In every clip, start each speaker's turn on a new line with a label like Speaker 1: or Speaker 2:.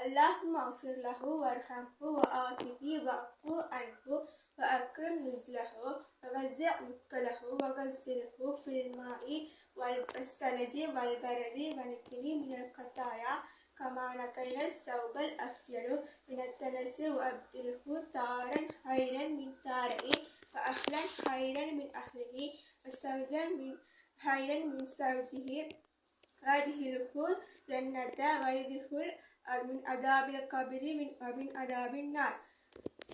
Speaker 1: اللهم اغفر له وارحمه وآته واعف عنه وأكرم نزله ووزع مكله وغسله في الماء والثلج والبرد ونكني من القطايا كما نقينا الثوب الأفيل من التنس وأبدله تارا خيرا من تاره وأهلا خيرا من أهله وسوجا من خيرا من سوجه وادخلهم جنة وادخل من عذاب القبر من من عذاب النار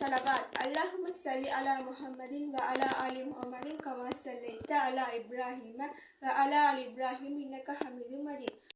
Speaker 1: صلوات اللهم صل على محمد وعلى آل محمد كما صليت على إبراهيم وعلى آل إبراهيم إنك حميد مجيد